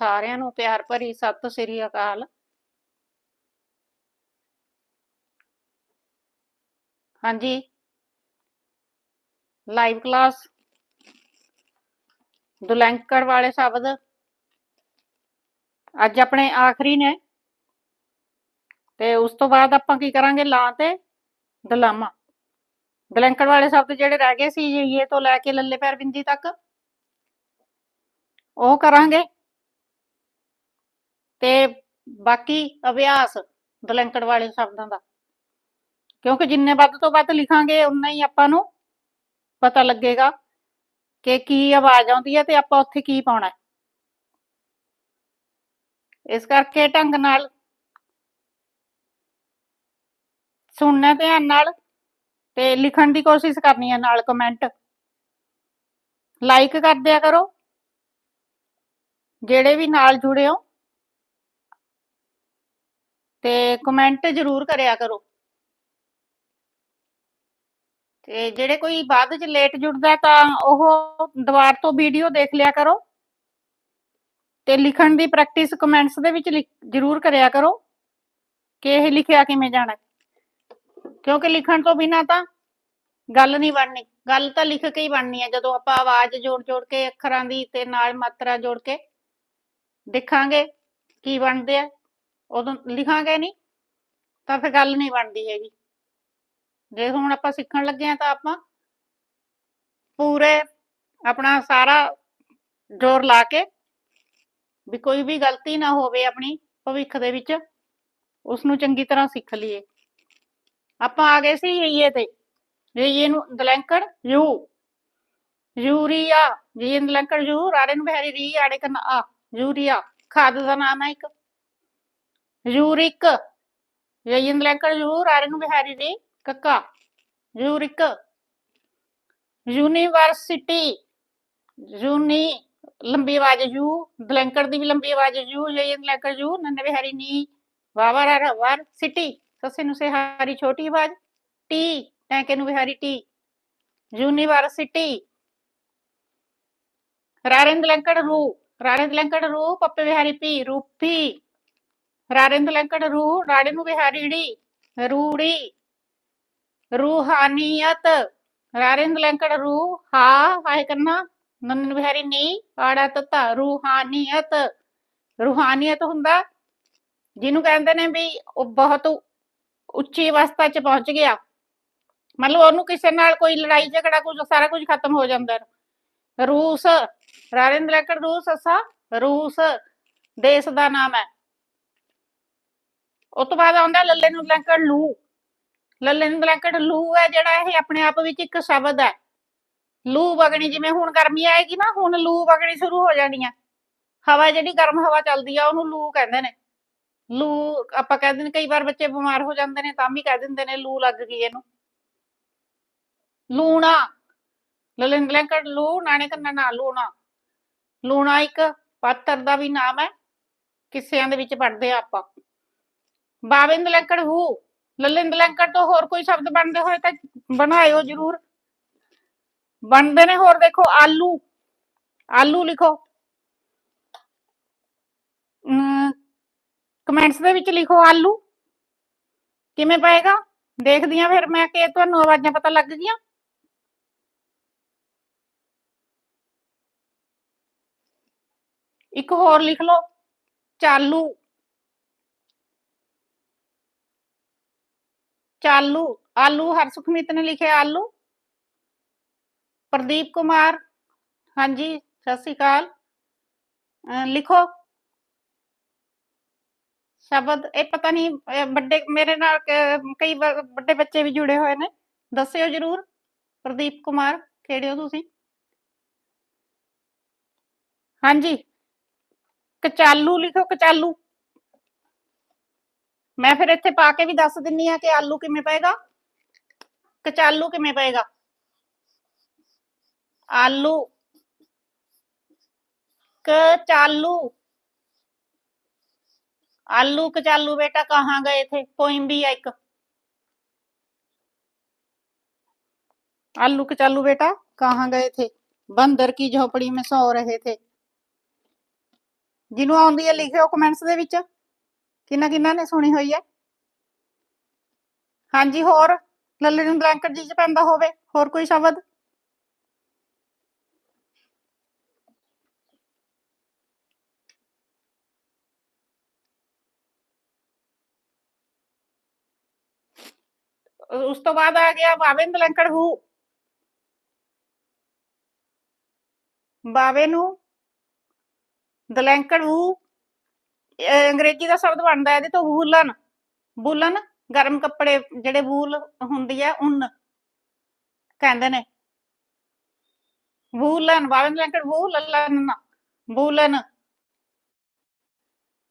ਸਾਰਿਆਂ ਨੂੰ ਪਿਆਰ ਭਰੀ ਸਤਿ ਸ੍ਰੀ ਅਕਾਲ। ਹਾਂਜੀ। ਲਾਈਵ ਕਲਾਸ ਦੁਲੰਕੜ ਵਾਲੇ ਸ਼ਬਦ। ਅੱਜ ਆਪਣੇ ਆਖਰੀ ਨੇ। ਤੇ ਉਸ ਤੋਂ ਬਾਅਦ ਆਪਾਂ ਕੀ ਕਰਾਂਗੇ? ਲਾ ਤੇ ਦਲਾਮਾ। ਦੁਲੰਕੜ ਵਾਲੇ ਸ਼ਬਦ ਜਿਹੜੇ ਰਹਿ ਗਏ ਸੀ ਇਹ ਤੋਂ ਲੈ ਕੇ ਲੱਲੇ ਪੈਰ ਬਿੰਦੀ ਤੱਕ। ਉਹ ਕਰਾਂਗੇ। ਤੇ ਬਾਕੀ ਅਭਿਆਸ ਦੁਲੰਕੜ ਵਾਲੇ ਸ਼ਬਦਾਂ ਦਾ। ਕਿਉਂਕਿ ਜਿੰਨੇ ਵੱਧ ਤੋਂ ਵੱਧ ਲਿਖਾਂਗੇ ਉਨਾ ਹੀ ਆਪਾਂ ਨੂੰ ਪਤਾ ਲੱਗੇਗਾ ਕਿ ਕੀ ਆਵਾਜ਼ ਆਉਂਦੀ ਹੈ ਤੇ ਆਪਾਂ ਉੱਥੇ ਕੀ ਪਾਉਣਾ ਇਸ ਕਰਕੇ ਢੰਗ ਨਾਲ ਸੁਣਨਾ, ਧਿਆਨ ਨਾਲ ਤੇ ਲਿਖਣ ਦੀ ਕੋਸ਼ਿਸ਼ ਕਰਨੀ ਹੈ ਨਾਲ ਕਮੈਂਟ ਲਾਈਕ ਕਰ ਦਿਆ ਕਰੋ। ਜਿਹੜੇ ਵੀ ਨਾਲ ਜੁੜੇ ਹੋ ਤੇ ਕਮੈਂਟ ਜ਼ਰੂਰ ਕਰਿਆ ਕਰੋ। ਤੇ ਜਿਹੜੇ ਕੋਈ ਬਾਅਦ ਚ ਲੇਟ ਜੁੜਦਾ ਤਾਂ ਉਹ ਦੁਬਾਰ ਤੋਂ ਵੀਡੀਓ ਦੇਖ ਲਿਆ ਕਰੋ। ਤੇ ਲਿਖਣ ਦੀ ਪ੍ਰੈਕਟਿਸ ਕਮੈਂਟਸ ਦੇ ਵਿੱਚ ਜ਼ਰੂਰ ਕਰਿਆ ਕਰੋ ਕਿ ਇਹ ਲਿਖਿਆ ਕਿਵੇਂ ਜਾਣਾ ਕਿਉਂਕਿ ਲਿਖਣ ਤੋਂ ਬਿਨਾ ਤਾਂ ਗੱਲ ਨਹੀਂ ਬਣਨੀ। ਗੱਲ ਤਾਂ ਲਿਖ ਕੇ ਹੀ ਬਣਨੀ ਹੈ। ਜਦੋਂ ਆਪਾਂ ਆਵਾਜ਼ ਜੋੜ ਜੋੜ ਕੇ ਅੱਖਰਾਂ ਦੀ ਤੇ ਨਾਲ ਮਾਤਰਾ ਜੋੜ ਕੇ ਦੇਖਾਂਗੇ ਕੀ ਬਣਦੇ ਆ। ਉਦੋਂ ਲਿਖਾਂਗੇ ਨਹੀਂ ਤਾਂ ਫਿਰ ਗੱਲ ਨਹੀਂ ਬਣਦੀ ਹੈਗੀ। ਜੇ ਹੁਣ ਆਪਾਂ ਸਿੱਖਣ ਲੱਗੇ ਆ ਤਾਂ ਆਪਾਂ ਪੂਰੇ ਆਪਣਾ ਸਾਰਾ ਜ਼ੋਰ ਲਾ ਕੇ ਵੀ ਕੋਈ ਵੀ ਗਲਤੀ ਨਾ ਹੋਵੇ ਆਪਣੀ ਭਵਿੱਖ ਦੇ ਵਿੱਚ ਉਸ ਨੂੰ ਚੰਗੀ ਤਰ੍ਹਾਂ ਸਿੱਖ ਲਈਏ। ਆਪਾਂ ਆ ਗਏ ਸੀ ਇਹ ਤੇ ਇਹ ਨੂੰ ਦਲੰਕੜ ਯੂ। ਯੂਰੀਆ ਜੀ ਦਲੰਕੜ ਯੂ ਰਾੜੇ ਨੂੰ ਬਹਿਰੀ ਰੀ, ਆੜੇ ਕਰਨਾ ਆ ਯੂਰੀਆ ਖਾਦ ਦਾ ਨਾਮ ਹੈ ਇੱਕ। ਯੂਰਿਕ ਇਹ ਦਲੰਕੜ ਯੂ ਰਾੜੇ ਨੂੰ ਬਹਿਰੀ ਰੀ ਕੱਕਾ। ਯੂਨੀਵਰਸਿਟੀ। ਯੂਨੀ ਲੰਬੀ ਆਵਾਜ਼ ਯੂ ਦਲੰਕੜ ਦੀ ਵੀ ਲੰਬੀ ਆਵਾਜ਼ ਯੂ ਇਹ ਦਲੰਕੜ ਯੂ ਨੰਨੇ ਬਿਹਾਰੀ ਨੀ। ਵਾਵਾ ਰਾ ਸਿਟੀ। ਸੱਸੇ ਨੂੰ ਸੇ ਹਾਰੀ ਛੋਟੀ ਆਵਾਜ਼। ਟੀ। ਟੈਂਕੇ ਨੂੰ ਬਿਹਾਰੀ ਟੀ। ਯੂਨੀਵਰਸਿਟੀ। ਰਾਰਿੰਦ ਲੰਕੜ ਰੂ ਰਾਰਿੰਦ ਲੰਕੜ ਰੂ ਪੱਪੇ ਵਿਹਾਰੀ ਪੀ। ਰੂਪੀ। ਰਾਰਿੰਦ ਲੰਕੜ ਰੂ ਰਾੜੇ ਨੂੰ ਬਿਹਾਰੀ ਰੂੜੀ, ਰੂਹਾਨੀਅਤ। ਰਾਰਿੰਦ ਰੂਹ ਰੂ ਹਾ, ਹਾਏ ਕਰਨਾ ਨੰਨ ਬਿਹਾਰੀ ਨੀ, ਆੜਾ ਤਤਾ, ਰੂਹਾਨੀਅਤ। ਰੂਹਾਨੀਅਤ ਹੁੰਦਾ, ਜਿਹਨੂੰ ਕਹਿੰਦੇ ਨੇ ਵੀ ਉਹ ਬਹੁਤ ਉੱਚੀ ਅਵਸਥਾ 'ਚ ਪਹੁੰਚ ਗਿਆ। ਮਤਲਬ ਉਹਨੂੰ ਕਿਸੇ ਨਾਲ ਕੋਈ ਲੜਾਈ, ਝਗੜਾ ਕੁਝ, ਸਾਰਾ ਕੁਝ ਖਤਮ ਹੋ ਜਾਂਦਾ ਰੂਸ ਰਾਰਿੰਦ ਲੰਕੜ ਰੂਸ ਅਸਾ ਰੂਸ, ਦੇਸ਼ ਦਾ ਨਾਮ ਹੈ। ਉਸ ਤੋਂ ਬਾਅਦ ਆਉਂਦਾ ਲੱਲੇ ਨੂੰ ਲੰਕੜ ਲੂ। ਲੱਲੇ ਨੂੰ ਲੰਕੜ ਲੂ ਹੈ ਜਿਹੜਾ ਇਹ ਆਪਣੇ ਆਪ ਵਿੱਚ ਇੱਕ ਸ਼ਬਦ ਹੈ। ਲੂ ਵਗਣੀ ਜਿਵੇਂ ਹੁਣ ਗਰਮੀ ਆਏਗੀ ਨਾ, ਹੁਣ ਲੂ ਵਗਣੀ ਸ਼ੁਰੂ ਹੋ ਜਾਣੀ ਹੈ ਹਵਾ ਜਿਹੜੀ ਗਰਮ ਹਵਾ ਚੱਲਦੀ ਆ, ਉਹਨੂੰ ਲੂ ਕਹਿੰਦੇ ਨੇ। ਲੂ ਆਪਾਂ ਕਹਿੰਦੇ ਨੇ ਕਈ ਵਾਰ ਬੱਚੇ ਬਿਮਾਰ ਹੋ ਜਾਂਦੇ ਨੇ, ਤਾਂ ਵੀ ਕਹਿ ਦਿੰਦੇ ਨੇ ਲੂ ਲੱਗ ਗਈ ਇਹਨੂੰ। ਲੂਣਾ ਲਲਿੰਦ ਲੰਕੜ ਲੂ ਨਾਣੇ ਕੰਨਾ ਨਾ ਲੂਣਾ। ਲੂਣਾ ਇੱਕ ਪਾਤਰ ਦਾ ਵੀ ਨਾਮ ਹੈ। ਕਿੱਸਿਆਂ ਦੇ ਵਿੱਚ ਪੜ੍ਹਦੇ ਆ ਆਪਾਂ। ਬਾਵਿੰਦ ਲੰਕੜ ਹੂ ਲਲਿੰਦ ਲੰਕੜ ਤੋਂ ਹੋਰ ਕੋਈ ਸ਼ਬਦ ਬਣਦੇ ਹੋਏ ਤਾਂ ਬਣਾਇਓ ਜਰੂਰ। ਬਣਦੇ ਨੇ ਹੋਰ ਦੇਖੋ, ਆਲੂ। ਆਲੂ ਲਿਖੋ। ਕਮੈਂਟਸ ਦੇ ਵਿੱਚ ਲਿਖੋ ਆਲੂ। ਕਿਵੇਂ ਪਏਗਾ? ਦੇਖਦੀ ਆ ਫਿਰ, ਮੈਂ ਕਿ ਤੁਹਾਨੂੰ ਆਵਾਜ਼ਾਂ ਪਤਾ ਲੱਗ ਗਈਆਂ? ਇੱਕ ਹੋਰ ਲਿਖ ਲਓ। ਚਾਲੂ। ਚਾਲੂ, ਆਲੂ ਹਰਸੁਖਮੀਤ ਨੇ ਲਿਖਿਆ ਆਲੂ। ਪ੍ਰਦੀਪ ਕੁਮਾਰ, ਹਾਂਜੀ, ਸਤਿ ਸ਼੍ਰੀ ਅਕਾਲ। ਲਿਖੋ। ਸ਼ਬਦ, ਇਹ ਪਤਾ ਨਹੀਂ ਵੱਡੇ, ਮੇਰੇ ਨਾਲ ਕਈ ਵੱਡੇ ਬੱਚੇ ਵੀ ਜੁੜੇ ਹੋਏ ਨੇ। ਦੱਸਿਓ ਜਰੂਰ, ਪ੍ਰਦੀਪ ਕੁਮਾਰ, ਕਿਹੜੇ ਹੋ ਤੁਸੀਂ? ਹਾਂਜੀ, ਕਚਾਲੂ ਲਿਖੋ, ਕਚਾਲੂ। ਮੈਂ ਫਿਰ ਇੱਥੇ ਪਾ ਕੇ ਵੀ ਦੱਸ ਦਿੰਨੀ ਆ ਕਿ ਆਲੂ ਕਿਵੇਂ ਪਏਗਾ ਕਚਾਲੂ ਕਿਵੇਂ ਪਏਗਾ ਆਲੂ ਕਚਾਲੂ आलू कचालू बेटा कहाँ गए थे पोइम भी है एक आलू कचालू बेटा कहाँ गए थे बंदर की झोपड़ी में सो रहे थे ਜਿਹਨੂੰ ਆਉਂਦੀ ਹੈ ਲਿਖਿਓ ਕਮੈਂਟਸ ਦੇ ਵਿੱਚ ਕਿੰਨਾ ਕਿੰਨਾ ਨੇ ਸੁਣੀ ਹੋਈ ਹੈ? ਹਾਂਜੀ, ਹੋਰ? ਲੱਲੇ ਨੂੰ ਬਲੈਂਕਟ ਜੀ ਚ ਪੈਂਦਾ ਹੋਵੇ, ਹੋਰ ਕੋਈ ਸ਼ਬਦ? ਉਸ ਤੋਂ ਬਾਅਦ ਆ ਗਿਆ ਬਾਵੇ ਨੂੰ ਬਲੈਂਕਟ ਹੂ। ਬਾਵੇ ਨੂੰ ਦਲੈਂਕੜ ਵੂ ਇਹ ਅੰਗਰੇਜ਼ੀ ਦਾ ਸ਼ਬਦ ਬਣਦਾ ਇਹਦੇ ਤੋਂ ਵੂਲਨ। ਵੂਲਨ, ਗਰਮ ਕੱਪੜੇ, ਜਿਹੜੇ ਵੂਲ ਹੁੰਦੀ ਹੈ, ਉਨ। ਕਹਿੰਦੇ ਨੇ। ਵੂਲਨ ਬਾਵੇ ਨੂੰ ਦਲੈਂਕੜ ਵੂਲਨ। ਵੂਲਨ।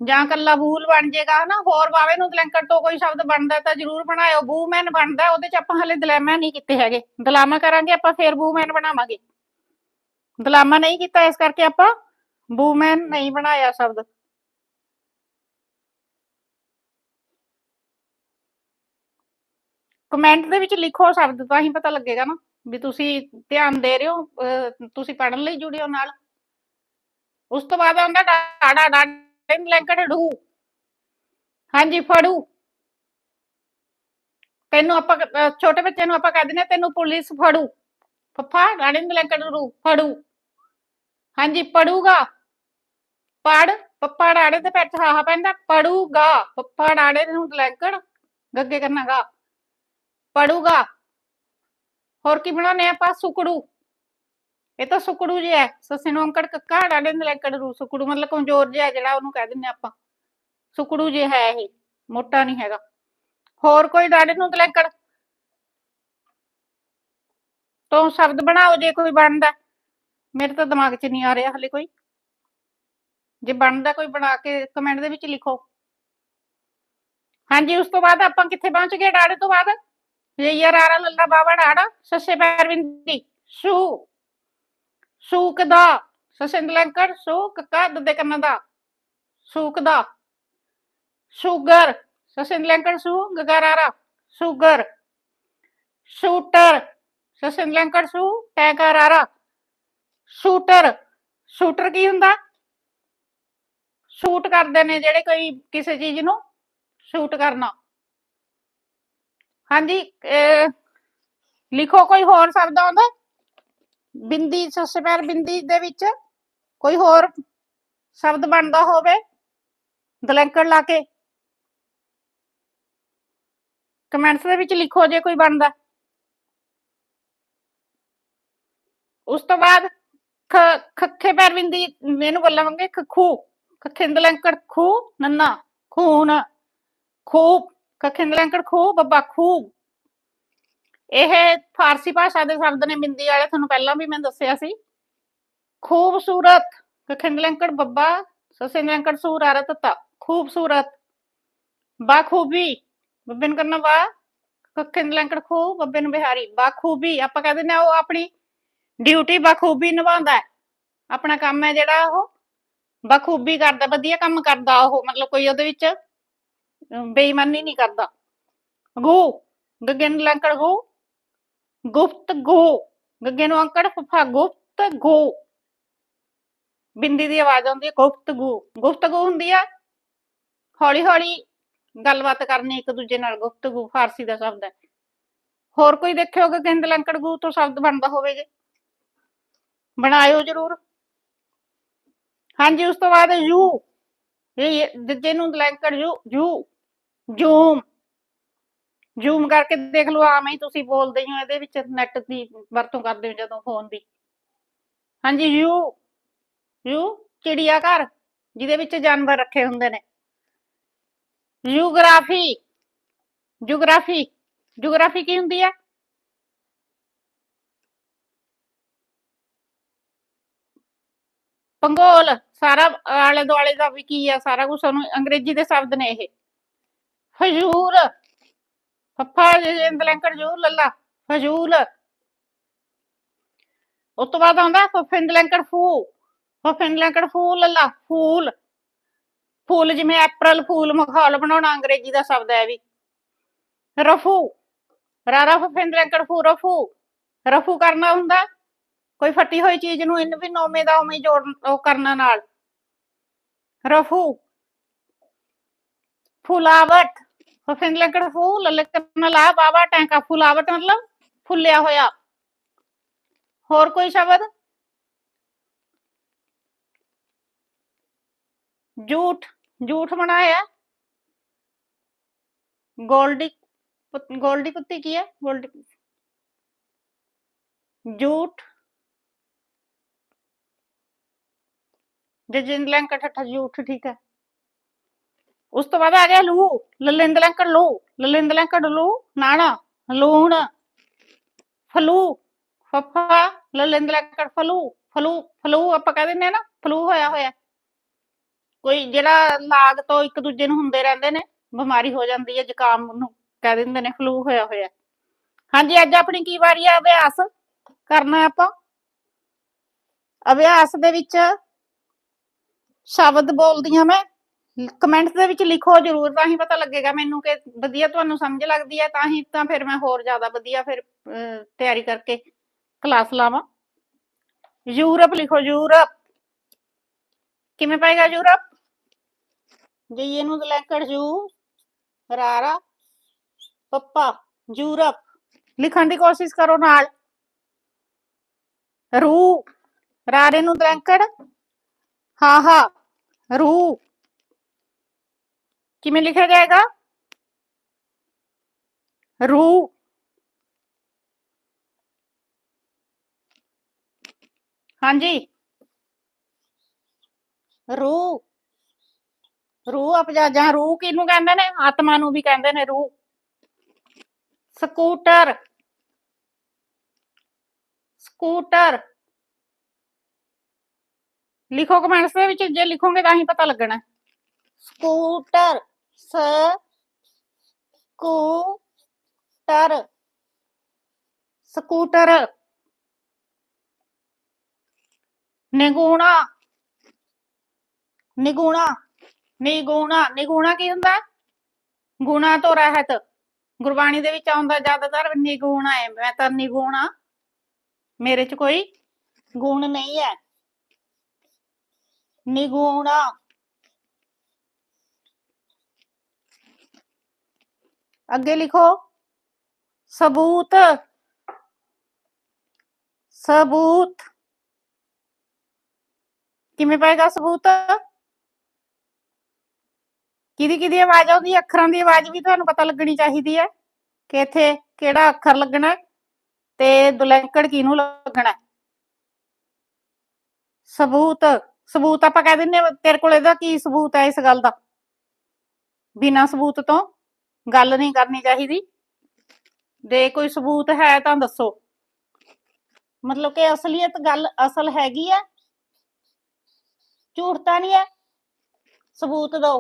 ਜਾਂ ਕੱਲਾ ਵੂਲ ਬਣ ਜਾਏਗਾ ਨਾ ਹੋਰ ਬਾਵੇ ਨੂੰ ਦਲੈਂਕੜ ਤੋਂ ਕੋਈ ਸ਼ਬਦ ਬਣਦਾ ਤਾਂ ਜ਼ਰੂਰ ਬਣਾਇਓ। ਵੂਮੈਨ ਬਣਦਾ, ਉਹਦੇ ਚ ਆਪਾਂ ਹਲੇ ਦਲੈਮਾ ਨਹੀਂ ਕੀਤੇ ਹੈਗੇ। ਦਲਾਮਾ ਕਰਾਂਗੇ, ਆਪਾਂ ਫੇਰ ਵੂਮੈਨ ਬਣਾਵਾਂਗੇ। ਦਲਾਮਾ ਨਹੀਂ ਕੀਤਾ, ਇਸ ਕਰਕੇ ਆਪਾਂ ਵੂਮੈਨ ਨਹੀਂ ਬਣਾਇਆ ਸ਼ਬਦ। ਕਮੈਂਟ ਦੇ ਵਿੱਚ ਲਿਖੋ ਸ਼ਬਦ ਤਾਂ ਹੀ ਪਤਾ ਲੱਗੇਗਾ ਨਾ ਵੀ ਤੁਸੀਂ ਧਿਆਨ ਦੇ ਰਹੇ ਹੋ ਤੁਸੀਂ ਪੜਨ ਲਈ ਜੁੜਿਓ ਨਾਲ। ਉਸ ਤੋਂ ਬਾਅਦ ਆਉਂਦਾ ਡਾੜਾ ਡਾੜਾ ਬਲੈਂਕਟ ਡੂ ਹਾਂਜੀ ਫੜੂ। ਤੈਨੂੰ ਆਪਾਂ ਛੋਟੇ ਬੱਚੇ ਨੂੰ ਆਪਾਂ ਕਹਿ ਦਿੰਦੇ ਹਾਂ, ਤੈਨੂੰ ਪੁਲਿਸ ਫੜੂ। ਫੱਫਾ ਡਾੜੇ ਬਲੈਂਕਟ ਰੂ ਫੜੂ। ਹਾਂਜੀ ਪੜੂਗਾ। ਪੜ ਪੱਪਾ ਡਾੜੇ ਤੇ ਪੈਰ ਹਾਹਾ ਪੈਂਦਾ ਪੜੂਗਾ। ਪੱਪਾ ਡਾੜੇ ਨੂੰ ਬਲੈਂਕਟ ਗੱਗੇ ਕਰਨਾਗਾ। ਪੜੂਗਾ ਹੋਰ ਕੀ ਬਣਾਉਣੇ ਆਪਾਂ ਸੁਕੜੂ ਇਹ ਤਾਂ ਸੁਕੜੂ ਜਿਹਾ ਹੈ ਸੱਸੇ ਨੂੰ ਅੰਕੜ ਕੱਕਾ ਡਾੜੇ ਨੂੰ ਬਲੈਂਕਟ ਰੂ ਸੁਕੜੂ ਮਤਲਬ ਕਮਜ਼ੋਰ ਜਿਹਾ ਜਿਹੜਾ ਉਹਨੂੰ ਕਹਿ ਦਿੰਦੇ ਆਪਾਂ ਸੁਕੜੂ ਜਿਹਾ ਹੈ ਇਹ ਮੋਟਾ ਨਹੀਂ ਹੈਗਾ ਹੋਰ ਕੋਈ ਡਾੜੇ ਨੂੰ ਬਲੈਂਕਟ ਤੋਂ ਸ਼ਬਦ ਬਣਾਓ ਜੇ ਕੋਈ ਬਣਦਾ ਮੇਰੇ ਤਾਂ ਦਿਮਾਗ 'ਚ ਨਹੀਂ ਆ ਰਿਹਾ ਹਲੇ ਕੋਈ ਜੇ ਬਣਦਾ ਕੋਈ ਬਣਾ ਕੇ ਕਮੈਂਟ ਦੇ ਵਿੱਚ ਲਿਖੋ. ਹਾਂਜੀ ਉਸ ਤੋਂ ਬਾਅਦ ਆਪਾਂ ਕਿੱਥੇ ਪਹੁੰਚ ਗਏ ਡਾੜੇ ਤੋਂ ਬਾਅਦ ਯਾਰ ਆਰਾ ਲੱਲਾ ਬਾਬਾ ਡਾੜਾ ਸੱਸੇ ਪੈਰ ਬਿੰਦੀ ਸੂ ਸੂਕ ਦਾ ਸਸਿੰਦ ਲੰਕੜ ਸੂ ਕੱਕਾ ਦੱਦੇ ਕੰਨਾਂ ਦਾ ਸੂ ਗਗਰਾਰਾ ਸ਼ੂਗਰ ਸ਼ੂਟਰ ਸਸਿੰਦ ਲੰਕੜ ਸੂ ਟੈਕਰਾਰਾ ਸ਼ੂਟਰ ਸ਼ੂਟਰ ਕੀ ਹੁੰਦਾ ਸ਼ੂਟ ਕਰਦੇ ਨੇ ਜਿਹੜੇ ਕੋਈ ਕਿਸੇ ਚੀਜ਼ ਨੂੰ ਸ਼ੂਟ ਕਰਨਾ ਹਾਂਜੀ ਅਹ, ਲਿਖੋ ਕੋਈ ਹੋਰ ਸ਼ਬਦ ਆਉਂਦਾ? ਬਿੰਦੀ ਸੱਸੇ ਪੈਰ ਬਿੰਦੀ ਦੇ ਵਿੱਚ ਕੋਈ ਹੋਰ ਸ਼ਬਦ ਬਣਦਾ ਹੋਵੇ? ਦਲੈਂਕੜ ਲਾ ਕੇ। ਕਮੈਂਟਸ ਦੇ ਵਿੱਚ ਲਿਖੋ ਜੇ ਕੋਈ ਬਣਦਾ। ਉਸ ਤੋਂ ਬਾਅਦ ਖ ਖੱਖੇ ਪੈਰ ਬਿੰਦੀ ਮੈਨੂੰ ਬੋਲਾਂਗੇ ਖਖੂ ਖਖਿੰਦ ਲੰਕੜ ਖੂ ਨੰਨਾ ਖੂਨ ਖੂਬ ਖਖਿੰਦ ਲੰਕੜ ਇਹ ਫਾਰਸੀ ਭਾਸ਼ਾ ਦੇ ਸ਼ਬਦ ਨੇ ਬਿੰਦੀ ਵਾਲੇ, ਤੁਹਾਨੂੰ ਪਹਿਲਾਂ ਵੀ ਮੈਂ ਦੱਸਿਆ ਸੀ। ਖੂਬਸੂਰਤ ਖਖਿੰਦ ਬੱਬਾ ਸਸਿੰਦ ਸੂਰ ਆਰਤ ਖੂਬਸੂਰਤ ਬਾਖੂਬੀ ਬੱਬਿਨ ਕਰਨਾ ਬਾ ਖਖਿੰਦ ਲੰਕੜ ਖੂ ਬੱਬਿਨ ਬਿਹਾਰੀ। ਬਾਖੂਬੀ ਆਪਾਂ ਕਹਿੰਦੇ ਨੇ ਉਹ ਆਪਣੀ ਡਿਊਟੀ ਬਾਖੂਬੀ ਨਿਭਾਉਂਦਾ ਹੈ। ਆਪਣਾ ਕੰਮ ਹੈ ਜਿਹੜਾ ਉਹ। ਬਖੂਬੀ ਕਰਦਾ, ਵਧੀਆ ਕੰਮ ਕਰਦਾ ਉਹ, ਮਤਲਬ ਕੋਈ ਉਹਦੇ ਵਿੱਚ ਬੇਈਮਾਨੀ ਨਹੀਂ ਕਰਦਾ। ਗੂ ਗੱਗੇ ਨੂੰ ਲੰਕੜ ਗੂ ਗੁਪਤ ਗੂ ਗੱਗੇ ਨੂੰ ਅੰਕੜ ਫਫਾ, ਗੁਪਤ ਗੂ ਬਿੰਦੀ ਦੀ ਆਵਾਜ਼ ਆਉਂਦੀ ਹੈ, ਗੁਪਤ ਗੂ ਗੁਪਤ ਗੂ ਹੁੰਦੀ ਆ। ਹੌਲੀ ਹੌਲੀ ਗੱਲਬਾਤ ਕਰਨੀ ਇੱਕ ਦੂਜੇ ਨਾਲ, ਗੁਪਤ ਗੂ ਫਾਰਸੀ ਦਾ ਸ਼ਬਦ ਹੈ। ਹੋਰ ਕੋਈ ਦੇਖਿਓ ਕਿ ਗਿੰਦ ਲੰਕੜ ਗੂ ਤੋਂ ਸ਼ਬਦ ਬਣਦਾ ਹੋਵੇਗਾ? ਬਣਾਇਓ ਜਰੂਰ। ਹਾਂਜੀ, ਉਸ ਤੋਂ ਬਾਅਦ ਯੂ। ਇਹ ਦੂਜੇ ਨੂੰ blanket U U. Zoom. Zoom ਕਰਕੇ ਦੇਖ ਲਓ ਆਵੇਂ ਹੀ ਤੁਸੀਂ ਬੋਲਦੇ ਹੋ ਇਹਦੇ ਵਿੱਚ ਨੈਟ ਦੀ ਵਰਤੋਂ ਕਰਦੇ ਹੋ ਜਦੋਂ ਫੋਨ ਦੀ। ਹਾਂਜੀ, ਯੂ ਯੂ ਚਿੜੀਆ ਘਰ, ਜਿਹਦੇ ਵਿੱਚ ਜਾਨਵਰ ਰੱਖੇ ਹੁੰਦੇ ਨੇ। ਜੀਓਗ੍ਰਾਫੀ ਜੀਓਗ੍ਰਾਫੀ ਜੀਓਗ੍ਰਾਫੀ ਕੀ ਹੁੰਦੀ ਹੈ? ਭੰਗੋਲ ਸਾਰਾ ਆਲੇ ਦੁਆਲੇ ਦਾ ਵੀ ਕੀ ਆ ਸਾਰਾ ਕੁਝ ਸਾਨੂੰ ਅੰਗਰੇਜ਼ੀ ਦੇ ਸ਼ਬਦ ਨੇ ਇਹ। ਫਜ਼ੂਲ। ਫੱਫਾ ਇੰਦਲੈਂਕੜ ਜੂ ਲੱਲਾ ਫਜ਼ੂਲ। ਉਸ ਤੋਂ ਬਾਅਦ ਆਉਂਦਾ ਫਫਿੰਦਲੈਂਕੜ ਫੂ ਫਫਿੰਦਲੈਂਕੜ ਫੂ ਲੱਲਾ ਫੂਲ ਫੂਲ। ਜਿਵੇਂ ਅਪ੍ਰੈਲ ਫੂਲ ਮਖੌਲ ਬਣਾਉਣਾ, ਅੰਗਰੇਜ਼ੀ ਦਾ ਸ਼ਬਦ ਹੈ ਵੀ। ਰਫੂ। ਰਾਰਾ ਫਫਿੰਦਲੈਂਕੜ ਫੂ, ਰਫੂ। ਰਫੂ ਕਰਨਾ ਹੁੰਦਾ, ਕੋਈ ਫੱਟੀ ਹੋਈ ਚੀਜ਼ ਨੂੰ ਇਨ ਵੀ ਨੋਮੇ ਦਾ ਉਵੇਂ ਜੋੜ, ਉਹ ਕਰਨਾ ਨਾਲ। ਰਫੂ। ਫੁਲਾਵਟ। ਫਫਿੰਦ ਲੰਕੜ ਫੂ ਲਲਕਨ ਲਾ ਬਾਬਾ ਟੈਂਕਾ ਫੁਲਾਵਟ ਮਤਲਬ ਫੁੱਲਿਆ ਹੋਇਆ ਹੋਰ ਕੋਈ ਸ਼ਬਦ ਝੂਠ ਝੂਠ ਬਣਾਇਆ ਗੋਲਡੀ ਕੁ- ਗੋਲਡੀ ਕੁੱਤੀ ਕੀ ਹੈ ਗੋਲਡੀ ਝੂਠ ਜਜਿੰਦ ਲੰਕੜ ਠੱਠਾ ਝੂਠ ਠੀਕ ਹੈ ਉਸ ਤੋਂ ਬਾਅਦ ਆ ਗਿਆ ਲੂ ਲਲਿੰਦ ਲੰਕੜ ਲੂ ਲਲਿੰਦ ਲੰਕੜ ਲੂ ਨਾਣਾ ਲੂਣ, ਫਲੂ, ਫੱਫਾ, ਲਲਿੰਦ ਫਲੂ ਫਲੂ ਫਲੂ ਆਪਾਂ ਕਹਿ ਦਿੰਦੇ ਆ ਨਾ, ਫਲੂ ਹੋਇਆ ਹੋਇਆ। ਕੋਈ ਜਿਹੜਾ ਲਾਗ ਤੋਂ ਇੱਕ ਦੂਜੇ ਨੂੰ ਹੁੰਦੇ ਰਹਿੰਦੇ ਨੇ, ਬਿਮਾਰੀ ਹੋ ਜਾਂਦੀ ਹੈ, ਜ਼ੁਕਾਮ ਨੂੰ ਕਹਿ ਦਿੰਦੇ ਨੇ, ਫਲੂ ਹੋਇਆ ਹੋਇਆ। ਹਾਂਜੀ, ਅੱਜ ਆਪਣੀ ਕੀ ਵਾਰੀ ਆ, ਅਭਿਆਸ ਕਰਨਾ ਆਪਾਂ? ਅਭਿਆਸ ਦੇ ਵਿੱਚ ਸ਼ਬਦ ਬੋਲਦੀ ਹਾਂ ਮੈਂ। ਕਮੈਂਟਸ ਦੇ ਵਿੱਚ ਲਿਖੋ ਜਰੂਰ ਤਾਂ ਹੀ ਪਤਾ ਲੱਗੇਗਾ ਮੈਨੂੰ ਕਿ ਵਧੀਆ ਤੁਹਾਨੂੰ ਸਮਝ ਲੱਗਦੀ ਹੈ ਤਾਂ ਹੀ ਤਾਂ ਫਿਰ ਮੈਂ ਹੋਰ ਜ਼ਿਆਦਾ ਵਧੀਆ ਫਿਰ ਅਹ, ਤਿਆਰੀ ਕਰਕੇ ਕਲਾਸ ਲਾਵਾਂ। ਯੂਰਪ ਲਿਖੋ ਯੂਰਪ ਕਿਵੇਂ ਪਾਏਗਾ ਯੂਰਪ ਜੇ ਇਹਨੂੰ ਲੈਂਕੜ ਜੂ ਰਾਰਾ ਪੱਪਾ ਯੂਰਪ ਲਿਖਣ ਦੀ ਕੋਸ਼ਿਸ਼ ਕਰੋ ਨਾਲ। ਰੂ ਰਾਰੇ ਨੂੰ ਦਲੈਂਕੜ ਹਾਂ ਹਾਂ। ਰੂ ਕਿਵੇਂ ਲਿਖਿਆ ਜਾਏਗਾ? ਰੂ ਹਾਂਜੀ। ਰੂ। ਰੂਹ ਅਪਜਾ ਜਾਂ ਰੂ ਕਿਹਨੂੰ ਕਹਿੰਦੇ ਨੇ? ਆਤਮਾ ਨੂੰ ਵੀ ਕਹਿੰਦੇ ਨੇ ਰੂਹ ਸਕੂਟਰ। ਸਕੂਟਰ। ਲਿਖੋ ਕਮੈਂਟਸ ਦੇ ਵਿੱਚ, ਜੇ ਲਿਖੋਗੇ ਤਾਂ ਹੀ ਪਤਾ ਲੱਗਣਾ। ਸਕੂਟਰ। ਸ ਸਕੂਟਰ। ਨਿਗੁਣਾ। ਨਿਗੁਣਾ। ਨਿਗੁਣਾ। ਨਿਗੁਣਾ ਕੀ ਹੁੰਦਾ? ਗੁਣਾ ਤੋਂ ਰਹਿਤ। ਗੁਰਬਾਣੀ ਦੇ ਵਿੱਚ ਆਉਂਦਾ ਜ਼ਿਆਦਾਤਰ ਨਿਗੁਣਾ ਹੈ। ਮੈਂ ਤਾਂ ਨਿਗੁਣਾ। ਮੇਰੇ ਚ ਕੋਈ ਗੁਣ ਨਹੀਂ ਹੈ। ਨਿਗੂਣਾ। ਅੱਗੇ ਲਿਖੋ। ਸਬੂਤ। ਸਬੂਤ। ਕਿਵੇਂ ਪਏਗਾ ਸਬੂਤ? ਕਿਹਦੀ ਕਿਹਦੀ ਆਵਾਜ਼ ਆਉਂਦੀ ਅੱਖਰਾਂ ਦੀ ਆਵਾਜ਼ ਵੀ ਤੁਹਾਨੂੰ ਪਤਾ ਲੱਗਣੀ ਚਾਹੀਦੀ ਹੈ ਕਿ ਇੱਥੇ ਕਿਹੜਾ ਅੱਖਰ ਲੱਗਣਾ ਤੇ ਦੁਲੈਂਕੜ ਕਿਹਨੂੰ ਲੱਗਣਾ ਸਬੂਤ। ਸਬੂਤ ਆਪਾਂ ਕਹਿ ਦਿੰਦੇ ਹਾਂ, ਤੇਰੇ ਕੋਲ ਇਹਦਾ ਕੀ ਸਬੂਤ ਹੈ ਇਸ ਗੱਲ ਦਾ? ਬਿਨਾਂ ਸਬੂਤ ਤੋਂ। ਗੱਲ ਨਹੀਂ ਕਰਨੀ ਚਾਹੀਦੀ। ਦੇ ਕੋਈ ਸਬੂਤ ਹੈ ਤਾਂ ਦੱਸੋ। ਮਤਲਬ ਕਿ ਅਸਲੀਅਤ ਗੱਲ ਅਸਲ ਹੈਗੀ ਹੈ ਝੂਠ ਤਾਂ ਨਹੀਂ ਹੈ। ਸਬੂਤ ਦਿਓ।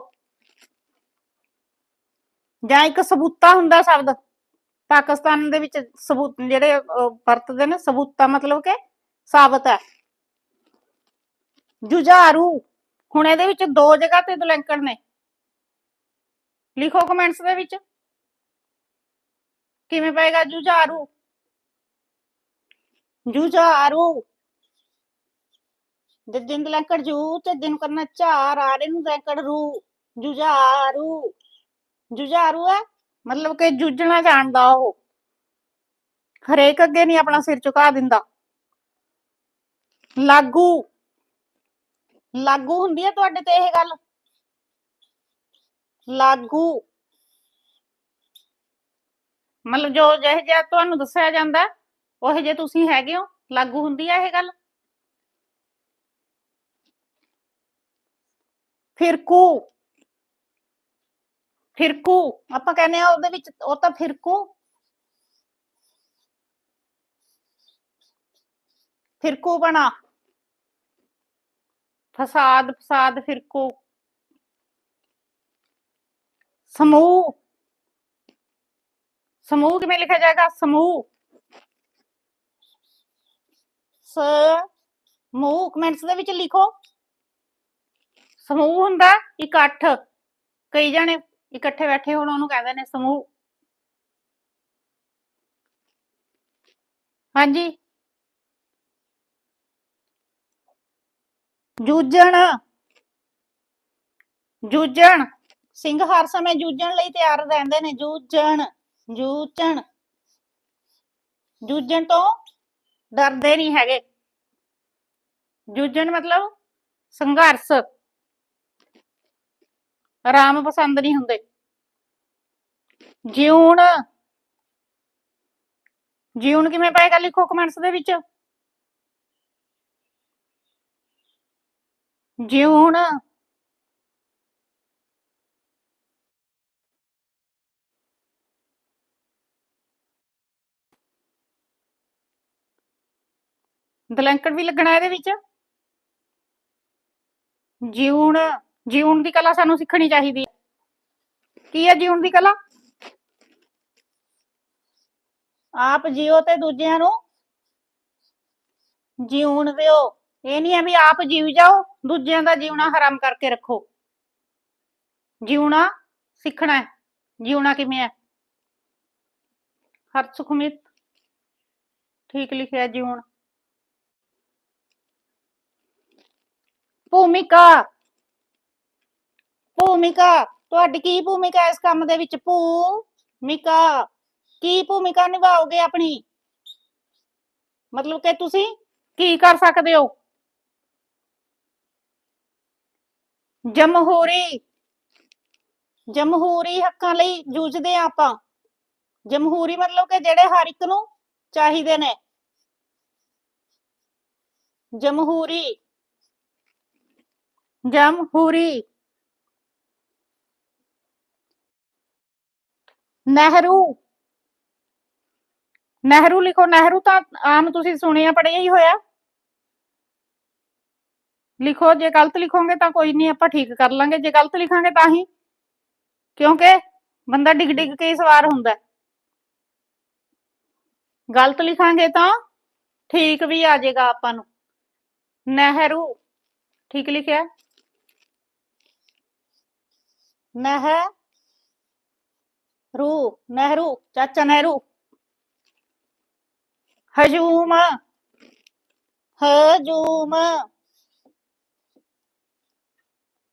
ਜਾਂ ਇੱਕ ਸਬੂਤਾ ਹੁੰਦਾ ਸ਼ਬਦ। ਪਾਕਿਸਤਾਨ ਦੇ ਵਿੱਚ ਸਬੂਤ ਜਿਹੜੇ ਵਰਤਦੇ ਨੇ, ਸਬੂਤਾ ਮਤਲਬ ਕਿ ਸਾਬਤ ਹੈ। ਜੁਝਾਰੂ। ਹੁਣ ਇਹਦੇ ਵਿੱਚ ਦੋ ਜਗ੍ਹਾ ਤੇ ਦੁਲੰਕੜ ਨੇ। ਲਿਖੋ ਕਮੈਂਟਸ ਦੇ ਵਿੱਚ। ਕਿਵੇਂ ਪਏਗਾ ਜੁਝਾਰੂ ਜੁਝਾਰੂ ਜੇ ਦਿਨ ਲੈਂਕੜ ਜੂ ਤੇ ਦਿਨ ਕਰਨਾ ਚਾਰ ਆਰੇ ਨੂੰ ਲੈਂਕੜ ਰੂ। ਜੁਝਾਰੂ ਜੁਝਾਰੂ ਹੈ, ਮਤਲਬ ਕਿ ਜੂਝਣਾ ਜਾਣਦਾ ਉਹ। ਹਰੇਕ ਅੱਗੇ ਨਹੀਂ ਆਪਣਾ ਸਿਰ ਝੁਕਾ ਦਿੰਦਾ। ਲਾਗੂ। ਲਾਗੂ ਹੁੰਦੀ ਹੈ ਤੁਹਾਡੇ ਤੇ ਇਹ ਗੱਲ। ਲਾਗੂ। ਮਤਲਬ ਜੋ ਜਿਹੇ ਜਿਹਾ ਤੁਹਾਨੂੰ ਦੱਸਿਆ ਜਾਂਦਾ, ਉਹ ਜੇ ਤੁਸੀਂ ਹੈਗੇ ਹੋ? ਲਾਗੂ ਹੁੰਦੀ ਹੈ ਇਹ ਗੱਲ? ਫਿਰਕੂ। ਫਿਰਕੂ। ਆਪਾਂ ਕਹਿੰਦੇ ਆ ਉਹਦੇ ਵਿੱਚ, ਉਹ ਤਾਂ ਫਿਰਕੂ। ਫਿਰਕੂ ਬਣਾ। ਫਸਾਦ ਫਸਾਦ ਫਿਰਕੂ। ਸਮੂਹ। ਸਮੂਹ ਕਿਵੇਂ ਲਿਖਿਆ ਜਾਏਗਾ? ਸਮੂਹ। ਸਮੂਹ ਕਮੈਂਟਸ ਦੇ ਵਿੱਚ ਲਿਖੋ। ਸਮੂਹ ਹੁੰਦਾ ਇਕੱਠ। ਕਈ ਜਣੇ ਇਕੱਠੇ ਬੈਠੇ ਹੋਣ, ਉਹਨੂੰ ਕਹਿੰਦੇ ਨੇ ਸਮੂਹ। ਹਾਂਜੀ। ਜੂਝਣ। ਜੂਝਣ। ਸਿੰਘ ਹਰ ਸਮੇਂ ਜੂਝਣ ਲਈ ਤਿਆਰ ਰਹਿੰਦੇ ਨੇ, ਜੂਝਣ ਜੂਝਣ। ਜੂਝਣ ਤੋਂ ਡਰਦੇ ਨਹੀਂ ਹੈਗੇ। ਜੂਝਣ ਮਤਲਬ ਸੰਘਰਸ਼। ਆਰਾਮ ਪਸੰਦ ਨਹੀਂ ਹੁੰਦੇ। ਜਿਉਣ ਜਿਉਣ ਕਿਵੇਂ ਪਏਗਾ ਲਿਖੋ ਕਮੈਂਟਸ ਦੇ ਵਿੱਚ? ਜਿਉਣ ਦਲੰਕੜ ਵੀ ਲੱਗਣਾ ਇਹਦੇ ਵਿੱਚ? ਜਿਉਣ ਜਿਉਣ ਦੀ ਕਲਾ ਸਾਨੂੰ ਸਿੱਖਣੀ ਚਾਹੀਦੀ ਹੈ। ਕੀ ਹੈ ਜਿਉਣ ਦੀ ਕਲਾ? ਆਪ ਜਿਓ ਤੇ ਦੂਜਿਆਂ ਨੂੰ। ਜਿਉਣ ਦਿਓ। ਇਹ ਨਹੀਂ ਹੈ ਵੀ ਆਪ ਜੀਵ ਜਾਓ, ਦੂਜਿਆਂ ਦਾ ਜੀਵਣਾ ਹਰਾਮ ਕਰਕੇ ਰੱਖੋ। ਜਿਉਣਾ ਸਿੱਖਣਾ ਹੈ। ਜਿਉਣਾ ਕਿਵੇਂ ਹੈ? ਹਰ ਸੁਖਮਿਤ ਠੀਕ ਲਿਖਿਆ ਜਿਉਣਾ ਭੂਮਿਕਾ। ਭੂਮਿਕਾ, ਤੁਹਾਡੀ ਕੀ ਭੂਮਿਕਾ ਇਸ ਕੰਮ ਦੇ ਵਿੱਚ? ਭੂਮਿਕਾ, ਕੀ ਭੂਮਿਕਾ ਨਿਭਾਓਗੇ ਆਪਣੀ? ਮਤਲਬ ਕਿ ਤੁਸੀਂ ਕੀ ਕਰ ਸਕਦੇ ਹੋ? ਜਮਹੂਰੀ ਜਮਹੂਰੀ ਹੱਕਾਂ ਲਈ ਜੂਝਦੇ ਆ ਆਪਾਂ। ਜਮਹੂਰੀ ਮਤਲਬ ਕਿ ਜਿਹੜੇ ਹਰ ਇੱਕ ਨੂੰ ਚਾਹੀਦੇ ਨੇ। ਜਮਹੂਰੀ ਜਮਹੂਰੀ ਨਹਿਰੂ। ਨਹਿਰੂ ਲਿਖੋ। ਨਹਿਰੂ ਤਾਂ ਆਮ ਤੁਸੀਂ ਸੁਣਿਆ ਪੜਿਆ ਹੀ ਹੋਇਆ। ਲਿਖੋ, ਜੇ ਗਲਤ ਲਿਖੋਗੇ ਤਾਂ ਕੋਈ ਨਹੀਂ, ਆਪਾਂ ਠੀਕ ਕਰ ਲਾਂਗੇ। ਜੇ ਗਲਤ ਲਿਖਾਂਗੇ ਤਾਂ ਹੀ। ਕਿਉਂਕਿ ਬੰਦਾ ਡਿਗ ਡਿਗ ਕੇ ਹੀ ਸਵਾਰ ਹੁੰਦਾ ਗਲਤ ਲਿਖਾਂਗੇ ਤਾਂ ਠੀਕ ਵੀ ਆ ਜਾਏਗਾ ਆਪਾਂ ਨੂੰ। ਨਹਿਰੂ। ਠੀਕ ਲਿਖਿਆ? ਹੈ? ਨਹਿਰੂ ਨਹਿਰੂ ਚਾਚਾ ਨਹਿਰੂ ਹਜੂਮ ਹਜੂਮ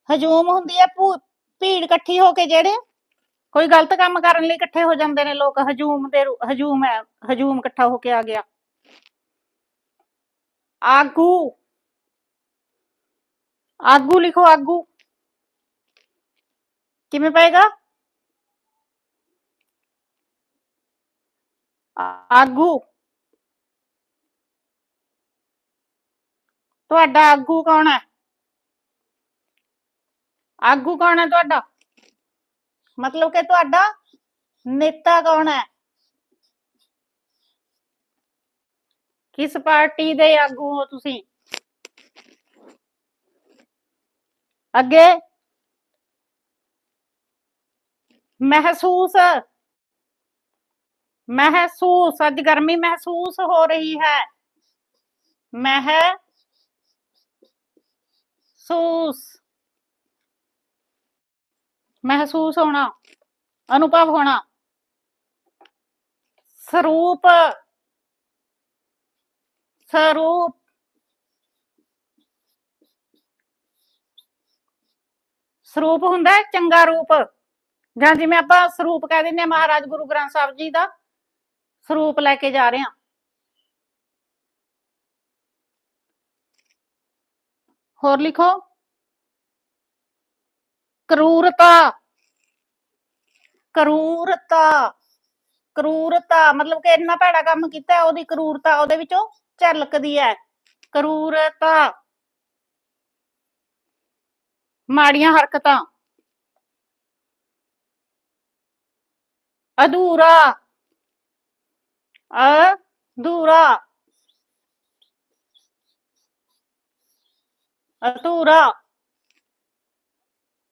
ਹਜੂਮ ਹੁੰਦੀ ਹੈ ਭੂ- ਭੀੜ ਇਕੱਠੀ ਹੋ ਕੇ ਜਿਹੜੇ ਕੋਈ ਗਲਤ ਕੰਮ ਕਰਨ ਲਈ ਇਕੱਠੇ ਹੋ ਜਾਂਦੇ ਨੇ ਲੋਕ ਹਜੂਮ ਦੇ ਰੂ- ਹਜੂਮ ਹੈ ਹਜੂਮ ਇਕੱਠਾ ਹੋ ਕੇ ਆ ਗਿਆ ਆਗੂ ਆਗੂ ਲਿਖੋ ਆਗੂ ਕਿਵੇਂ ਪਏਗਾ ਆ- ਆਗੂ ਤੁਹਾਡਾ ਆਗੂ ਕੌਣ ਹੈ ਆਗੂ ਕੌਣ ਹੈ ਤੁਹਾਡਾ ਮਤਲਬ ਕਿ ਤੁਹਾਡਾ ਨੇਤਾ ਕੌਣ ਹੈ ਕਿਸ ਪਾਰਟੀ ਦੇ ਆਗੂ ਹੋ ਤੁਸੀਂ ਅੱਗੇ ਮਹਿਸੂਸ। ਮਹਿਸੂਸ, ਅੱਜ ਗਰਮੀ ਮਹਿਸੂਸ ਹੋ ਰਹੀ ਹੈ। ਮਹਿਸੂਸ। ਮਹਿਸੂਸ ਹੋਣਾ, ਅਨੁਭਵ ਹੋਣਾ। ਸਰੂਪ। ਸਰੂਪ। ਸਰੂਪ ਹੁੰਦਾ ਚੰਗਾ ਰੂਪ। ਜਾਂ ਜਿਵੇਂ ਆਪਾਂ ਸਰੂਪ ਕਹਿ ਦਿੰਦੇ ਹਾਂ ਮਹਾਰਾਜ ਗੁਰੂ ਗ੍ਰੰਥ ਸਾਹਿਬ ਜੀ ਦਾ, ਸਰੂਪ ਲੈ ਕੇ ਜਾ ਰਹੇ ਹਾਂ। ਹੋਰ ਲਿਖੋ। ਕਰੂਰਤਾ। ਕਰੂਰਤਾ। ਕਰੂਰਤਾ, ਮਤਲਬ ਕਿ ਇੰਨਾ ਭੈੜਾ ਕੰਮ ਕੀਤਾ ਉਹਦੀ ਕਰੂਰਤਾ ਉਹਦੇ ਵਿੱਚੋਂ ਝਲਕਦੀ ਹੈ। ਕਰੂਰਤਾ। ਮਾੜੀਆਂ ਹਰਕਤਾਂ। ਅਧੂਰਾ। ਅਧੂਰਾ। ਅਧੂਰਾ।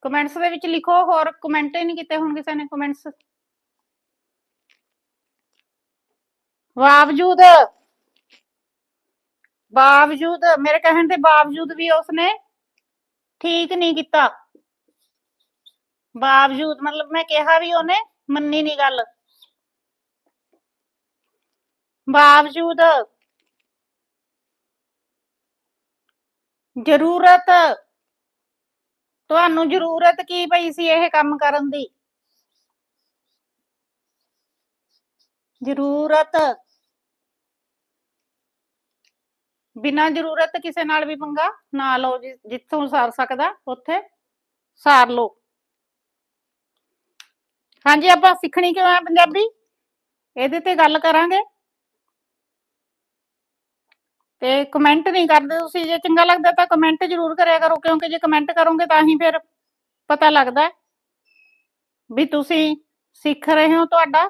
ਕਮੈਂਟਸ ਦੇ ਵਿੱਚ ਲਿਖੋ, ਹੋਰ ਕਮੈਂਟ ਹੀ ਨਹੀਂ ਕੀਤੇ ਹੁਣ ਕਿਸੇ ਨੇ ਕਮੈਂਟਸ। ਬਾਵਜੂਦ। ਬਾਵਜੂਦ, ਮੇਰੇ ਕਹਿਣ ਦੇ ਬਾਵਜੂਦ ਵੀ ਉਸਨੇ ਠੀਕ ਨਹੀਂ ਕੀਤਾ। ਬਾਵਜੂਦ, ਮਤਲਬ ਮੈਂ ਕਿਹਾ ਵੀ ਉਹਨੇ ਮੰਨੀ ਨਹੀਂ ਗੱਲ। ਬਾਵਜੂਦ ਜ਼ਰੂਰਤ, ਤੁਹਾਨੂੰ ਜ਼ਰੂਰਤ ਕੀ ਪਈ ਸੀ ਇਹ ਕੰਮ ਕਰਨ ਦੀ? ਜ਼ਰੂਰਤ, ਬਿਨਾਂ ਜ਼ਰੂਰਤ ਕਿਸੇ ਨਾਲ ਵੀ ਪੰਗਾ? ਨਾ ਲਓ ਜਿ- ਜਿੱਥੋਂ ਸਾਰ ਸਕਦਾ, ਉੱਥੇ ਸਾਰ ਲਓ। ਹਾਂਜੀ, ਆਪਾਂ ਸਿੱਖਣੀ ਕਿਉਂ ਹੈ ਪੰਜਾਬੀ? ਇਹਦੇ ਤੇ ਗੱਲ ਕਰਾਂਗੇ। ਤੇ ਕਮੈਂਟ ਨਹੀਂ ਕਰਦੇ ਤੁਸੀਂ, ਜੇ ਚੰਗਾ ਲੱਗਦਾ ਤਾਂ ਕਮੈਂਟ ਜ਼ਰੂਰ ਕਰਿਆ ਕਰੋ, ਕਿਉਂਕਿ ਜੇ ਕਮੈਂਟ ਕਰੋਗੇ ਤਾਂ ਹੀ ਫਿਰ ਪਤਾ ਲੱਗਦਾ ਵੀ ਤੁਸੀਂ ਸਿੱਖ ਰਹੇ ਹੋ ਤੁਹਾਡਾ।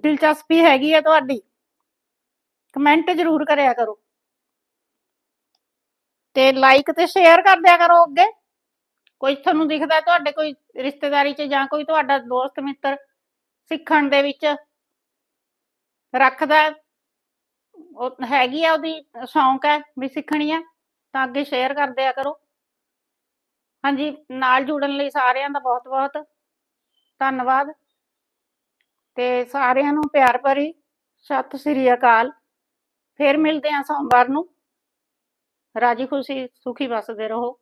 ਦਿਲਚਸਪੀ ਹੈਗੀ ਹੈ ਤੁਹਾਡੀ। ਕਮੈਂਟ ਜ਼ਰੂਰ ਕਰਿਆ ਕਰੋ। ਤੇ ਲਾਈਕ ਤੇ ਸ਼ੇਅਰ ਕਰ ਦਿਆ ਕਰੋ ਅੱਗੇ। ਕੋਈ ਤੁਹਾਨੂੰ ਦਿਖਦਾ ਤੁਹਾਡੇ ਕੋਈ ਰਿਸ਼ਤੇਦਾਰੀ 'ਚ ਜਾਂ ਕੋਈ ਤੁਹਾਡਾ ਦੋਸਤ, ਮਿੱਤਰ ਸਿੱਖਣ ਦੇ ਵਿੱਚ ਰੱਖਦਾ, ਉਹ ਹੈਗੀ ਆ ਉਹਦੀ ਸ਼ੌਂਕ ਹੈ ਵੀ ਸਿੱਖਣੀ ਆ, ਤਾਂ ਅੱਗੇ ਸ਼ੇਅਰ ਕਰਦੇ ਆ ਕਰੋ। ਹਾਂਜੀ, ਨਾਲ ਜੁੜਨ ਲਈ ਸਾਰਿਆਂ ਦਾ ਬਹੁਤ ਬਹੁਤ ਧੰਨਵਾਦ। ਤੇ ਸਾਰਿਆਂ ਨੂੰ ਪਿਆਰ ਭਰੀ ਸਤਿ ਸ੍ਰੀ ਅਕਾਲ। ਫਿਰ ਮਿਲਦੇ ਆ ਸੋਮਵਾਰ ਨੂੰ। ਰਾਜੀ ਖੁਸ਼ੀ, ਸੁਖੀ ਵਸਦੇ ਰਹੋ।